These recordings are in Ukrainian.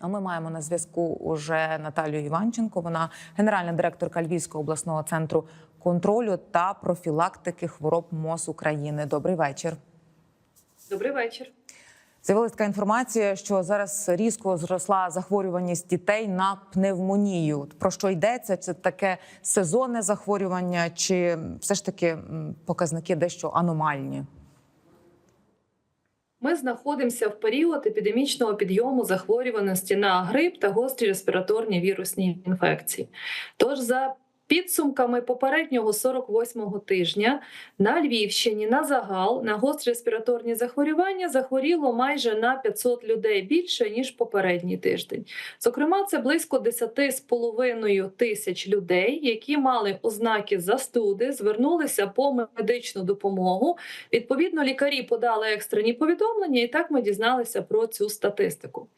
А ми маємо на зв'язку уже Наталію Іванченко. Вона генеральна директорка Львівського обласного центру контролю та профілактики хвороб МОЗ України. Добрий вечір. Добрий вечір. З'явилася така інформація, що зараз різко зросла захворюваність дітей на пневмонію. Про що йдеться? Це таке сезонне захворювання, чи все ж таки показники дещо аномальні? Ми знаходимося в період епідемічного підйому захворюваності на грип та гострі респіраторні вірусні інфекції. Тож, за підсумками попереднього 48-го тижня на Львівщині на загал на гострі захворювання захворіло майже на 500 людей більше ніж попередній тиждень. Зокрема, це близько 10,5 тисяч людей, які мали ознаки застуди, звернулися по медичну допомогу. Відповідно, лікарі подали екстрені повідомлення, і так ми дізналися про цю статистику.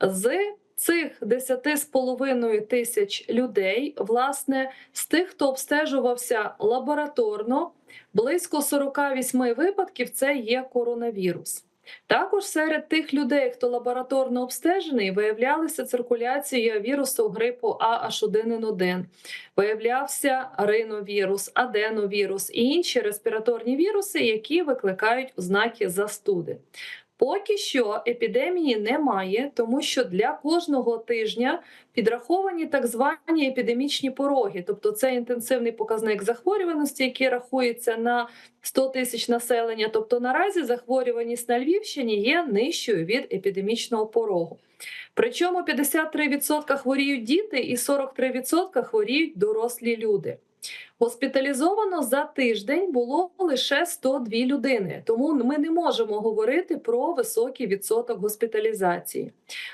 З цих 10,5 тисяч людей, власне, з тих, хто обстежувався лабораторно, близько 48 випадків це є коронавірус. Також серед тих людей, хто лабораторно обстежений, виявлялася циркуляція вірусу грипу AH1N1, виявлявся риновірус, аденовірус і інші респіраторні віруси, які викликають ознаки застуди. Поки що епідемії немає, тому що для кожного тижня підраховані так звані епідемічні пороги, тобто це інтенсивний показник захворюваності, який рахується на 100 тисяч населення. Тобто наразі захворюваність на Львівщині є нижчою від епідемічного порогу. Причому 53% хворіють діти і 43% хворіють дорослі люди. Госпіталізовано за тиждень було лише 102 людини, тому ми не можемо говорити про високий відсоток госпіталізації.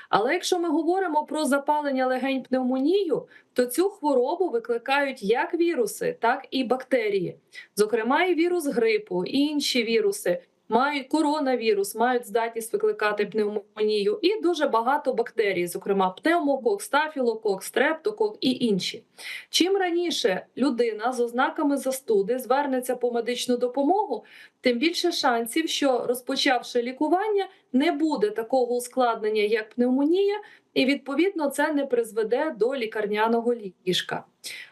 Але якщо ми говоримо про запалення легень пневмонію, то цю хворобу викликають як віруси, так і бактерії, зокрема, і вірус грипу, і інші віруси. Мають коронавірус, мають здатність викликати пневмонію, і дуже багато бактерій, зокрема пневмокок, стафілокок, стрептокок і інші. Чим раніше людина з ознаками застуди звернеться по медичну допомогу, тим більше шансів, що розпочавши лікування, не буде такого ускладнення, як пневмонія, і відповідно це не призведе до лікарняного ліжка.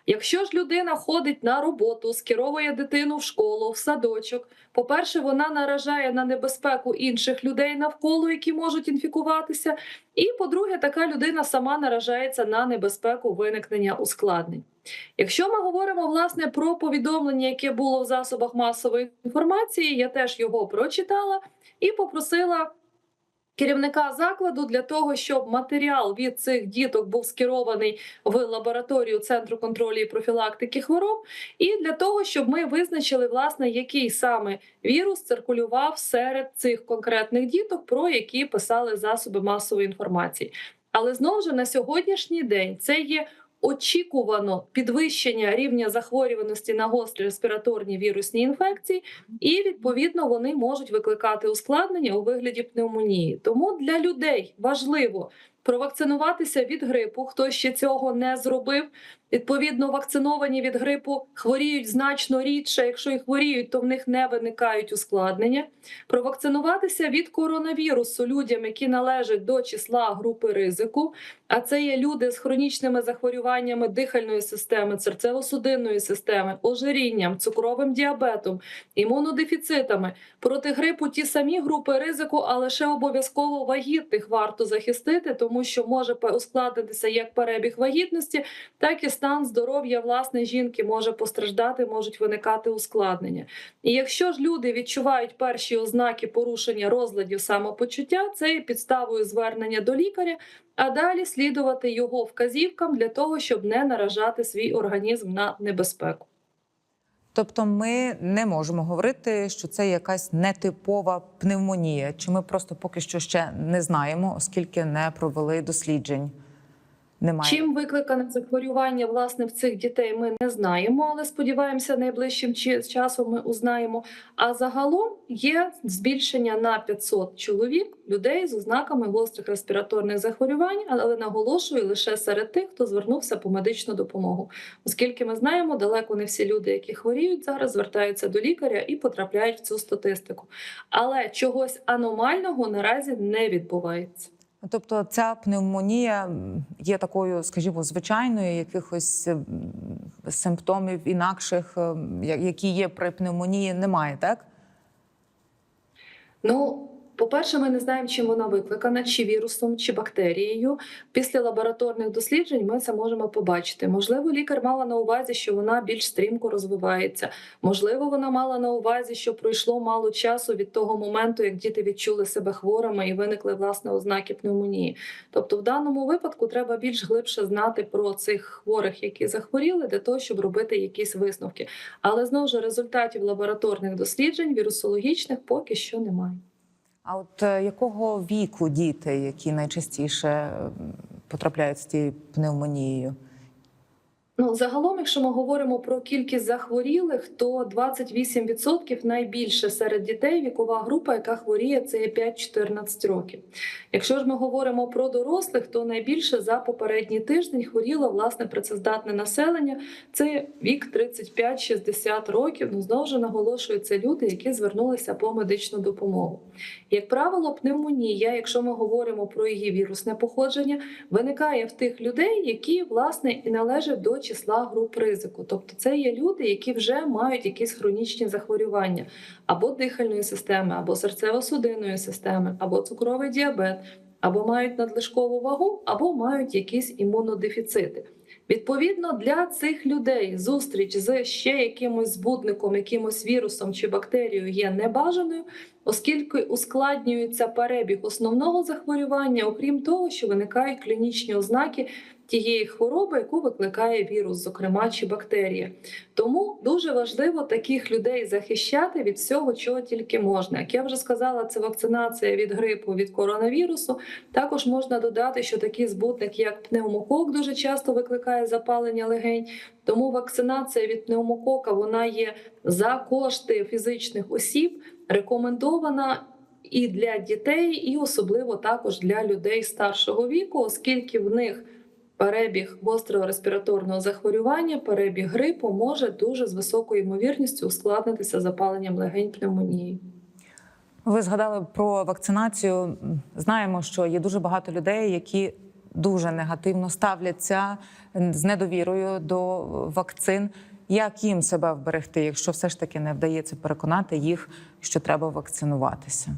Якщо ж людина ходить на роботу, скеровує дитину в школу, в садочок, по-перше, вона наражає на небезпеку інших людей навколо, які можуть інфікуватися. І по-друге, така людина сама наражається на небезпеку виникнення ускладнень. Якщо ми говоримо власне про повідомлення, яке було в засобах масової інформації, я теж його прочитала і попросила. Керівника закладу для того, щоб матеріал від цих діток був скерований в лабораторію Центру контролю і профілактики хвороб, і для того, щоб ми визначили, власне, який саме вірус циркулював серед цих конкретних діток, про які писали засоби масової інформації. Але знову ж на сьогоднішній день це є очікувано підвищення рівня захворюваності на гострі респіраторні вірусні інфекції, і відповідно вони можуть викликати ускладнення у вигляді пневмонії. Тому для людей важливо провакцинуватися від грипу. Хто ще цього не зробив. Відповідно, вакциновані від грипу хворіють значно рідше. Якщо і хворіють, то в них не виникають ускладнення. Провакцинуватися від коронавірусу людям, які належать до числа групи ризику. А це є люди з хронічними захворюваннями дихальної системи, серцево-судинної системи, ожирінням, цукровим діабетом, імунодефіцитами. Проти грипу ті самі групи ризику, а лише обов'язково вагітних варто захистити, тому що може ускладнитися як перебіг вагітності, так і стан здоров'я власне жінки може постраждати, можуть виникати ускладнення. І якщо ж люди відчувають перші ознаки порушення розладів самопочуття, це є підставою звернення до лікаря, а далі слідувати його вказівкам для того, щоб не наражати свій організм на небезпеку. Тобто, ми не можемо говорити, що це якась нетипова пневмонія, чи ми просто поки що ще не знаємо, оскільки не провели досліджень. Немає. Чим викликане захворювання власне в цих дітей, ми не знаємо, але сподіваємося, найближчим часом ми узнаємо. А загалом є збільшення на 500 чоловік людей з ознаками гострих респіраторних захворювань, але наголошую лише серед тих, хто звернувся по медичну допомогу. Оскільки ми знаємо, далеко не всі люди, які хворіють зараз, звертаються до лікаря і потрапляють в цю статистику. Але чогось аномального наразі не відбувається. Тобто ця пневмонія є такою, скажімо, звичайною, якихось симптомів інакших, ем, які є при пневмонії, немає, так? Ну, по-перше, ми не знаємо, чим вона викликана, чи вірусом, чи бактерією. Після лабораторних досліджень ми це можемо побачити. Можливо, лікар мала на увазі, що вона більш стрімко розвивається. Можливо, вона мала на увазі, що пройшло мало часу від того моменту, як діти відчули себе хворими і виникли власне ознаки пневмонії. Тобто, в даному випадку треба більш глибше знати про цих хворих, які захворіли, для того, щоб робити якісь висновки. Але знову ж результатів лабораторних досліджень вірусологічних поки що немає. А от е, якого віку діти, які найчастіше потрапляють з цією пневмонією? Ну, загалом, якщо ми говоримо про кількість захворілих, то 28% найбільше серед дітей вікова група, яка хворіє, це є 5-14 років. Якщо ж ми говоримо про дорослих, то найбільше за попередній тиждень хворіло власне працездатне населення. Це вік 35-60 років. Ну знову ж наголошую, це люди, які звернулися по медичну допомогу. Як правило, пневмонія, якщо ми говоримо про її вірусне походження, виникає в тих людей, які власне і належать до числа груп ризику. Тобто це є люди, які вже мають якісь хронічні захворювання або дихальної системи, або серцево-судинної системи, або цукровий діабет, або мають надлишкову вагу, або мають якісь імунодефіцити. Відповідно, для цих людей зустріч з ще якимось збудником, якимось вірусом чи бактерією є небажаною, оскільки ускладнюється перебіг основного захворювання, окрім того, що виникають клінічні ознаки тієї хвороби, яку викликає вірус, зокрема чи бактерія. Тому дуже важливо таких людей захищати від всього, чого тільки можна. Як я вже сказала, це вакцинація від грипу від коронавірусу. Також можна додати, що такий збутник, як пневмокок, дуже часто викликає запалення легень. Тому вакцинація від пневмокока вона є за кошти фізичних осіб рекомендована. І для дітей, і особливо також для людей старшого віку, оскільки в них перебіг гострого респіраторного захворювання, перебіг грипу може дуже з високою ймовірністю ускладнитися запаленням легень пневмонії. Ви згадали про вакцинацію. Знаємо, що є дуже багато людей, які дуже негативно ставляться з недовірою до вакцин. Як їм себе вберегти, якщо все ж таки не вдається переконати їх, що треба вакцинуватися?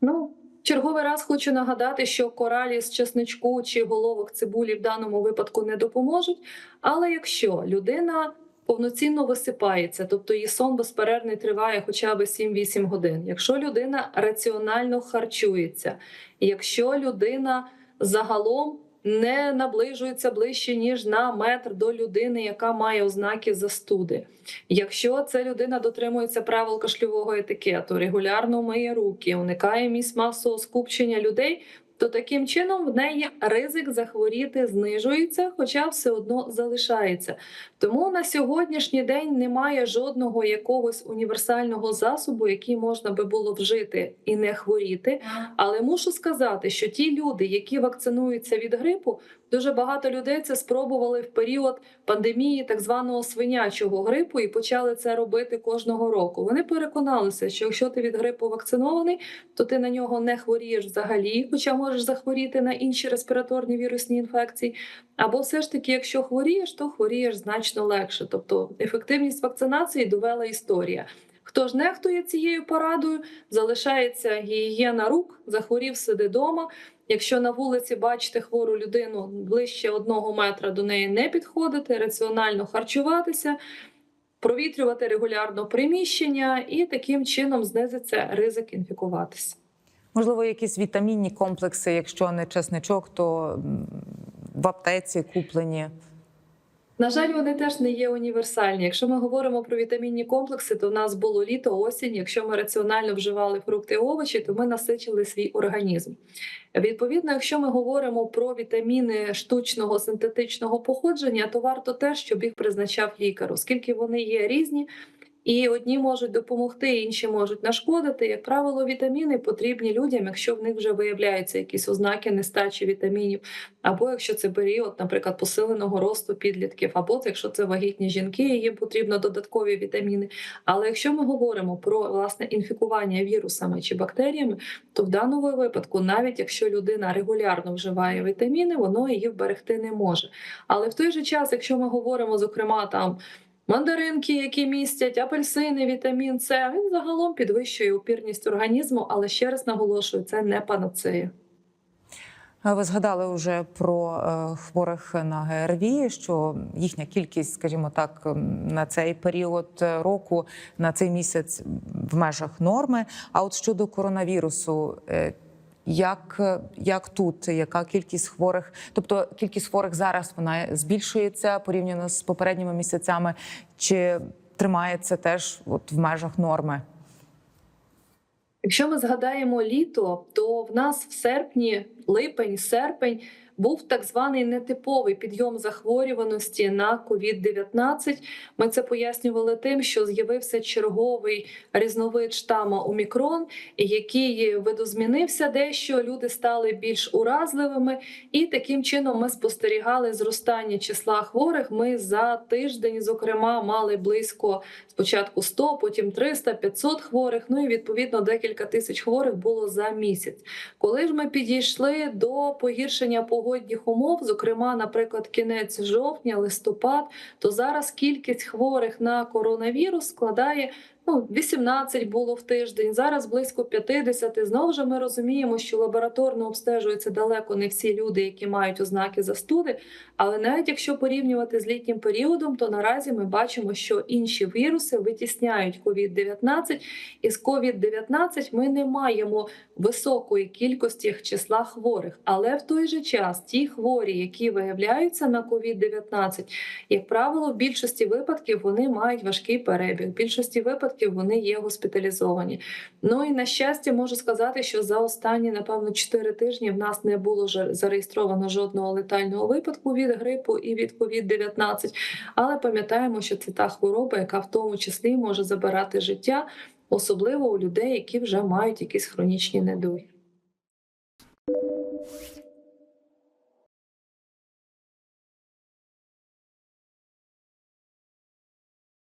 Ну, черговий раз хочу нагадати, що коралі з чесничку чи головок цибулі в даному випадку не допоможуть. Але якщо людина повноцінно висипається, тобто її сон безперервний триває хоча б 7-8 годин, якщо людина раціонально харчується, якщо людина загалом не наближується ближче ніж на метр до людини, яка має ознаки застуди. Якщо ця людина дотримується правил кашльового етикету, регулярно миє руки, уникає місць масового скупчення людей, то таким чином в неї ризик захворіти знижується, хоча все одно залишається. Тому на сьогоднішній день немає жодного якогось універсального засобу, який можна би було вжити і не хворіти. Але мушу сказати, що ті люди, які вакцинуються від грипу, дуже багато людей це спробували в період пандемії так званого свинячого грипу і почали це робити кожного року. Вони переконалися, що якщо ти від грипу вакцинований, то ти на нього не хворієш взагалі, хоча можеш захворіти на інші респіраторні вірусні інфекції. Або все ж таки, якщо хворієш, то хворієш значно легше. Тобто ефективність вакцинації довела історія. Хто ж нехтує цією порадою, залишається гігієна рук, захворів сиди дома. Якщо на вулиці бачите хвору людину ближче одного метра до неї не підходити, раціонально харчуватися, провітрювати регулярно приміщення, і таким чином знизиться ризик інфікуватися. Можливо, якісь вітамінні комплекси, якщо не чесничок, то в аптеці куплені. На жаль, вони теж не є універсальні. Якщо ми говоримо про вітамінні комплекси, то в нас було літо, осінь. Якщо ми раціонально вживали фрукти і овочі, то ми насичили свій організм. Відповідно, якщо ми говоримо про вітаміни штучного синтетичного походження, то варто теж, щоб їх призначав лікар, оскільки вони є різні. І одні можуть допомогти, інші можуть нашкодити. Як правило, вітаміни потрібні людям, якщо в них вже виявляються якісь ознаки нестачі вітамінів, або якщо це період, наприклад, посиленого росту підлітків, або якщо це вагітні жінки, їм потрібно додаткові вітаміни. Але якщо ми говоримо про власне інфікування вірусами чи бактеріями, то в даному випадку, навіть якщо людина регулярно вживає вітаміни, воно її вберегти не може. Але в той же час, якщо ми говоримо, зокрема, там мандаринки, які містять апельсини, вітамін С, він загалом підвищує упірність організму, але ще раз наголошую, це не панацея. Ви згадали вже про е, хворих на ГРВІ, що їхня кількість, скажімо так, на цей період е, року, на цей місяць в межах норми. А от щодо коронавірусу, е, як, е, як тут, яка кількість хворих? Тобто кількість хворих зараз вона збільшується порівняно з попередніми місяцями, чи тримається теж от в межах норми? Якщо ми згадаємо літо, то в нас в серпні, липень, серпень був так званий нетиповий підйом захворюваності на COVID-19. Ми це пояснювали тим, що з'явився черговий різновид штама Омікрон, який видозмінився дещо. Люди стали більш уразливими, і таким чином ми спостерігали зростання числа хворих. Ми за тиждень, зокрема, мали близько спочатку 100, потім 300, 500 хворих. Ну і відповідно декілька тисяч хворих було за місяць. Коли ж ми підійшли до погіршення погодних умов, зокрема, наприклад, кінець жовтня, листопад, то зараз кількість хворих на коронавірус складає. Ну, 18 було в тиждень, зараз близько 50. Знову ж ми розуміємо, що лабораторно обстежуються далеко не всі люди, які мають ознаки застуди. Але навіть якщо порівнювати з літнім періодом, то наразі ми бачимо, що інші віруси витісняють COVID-19, і з COVID-19 ми не маємо високої кількості числа хворих. Але в той же час ті хворі, які виявляються на COVID-19, як правило, в більшості випадків вони мають важкий перебіг. В більшості випадків вони є госпіталізовані. Ну і на щастя, можу сказати, що за останні, напевно, 4 тижні в нас не було зареєстровано жодного летального випадку від грипу і від COVID-19. Але пам'ятаємо, що це та хвороба, яка в тому числі може забирати життя, особливо у людей, які вже мають якісь хронічні недуги.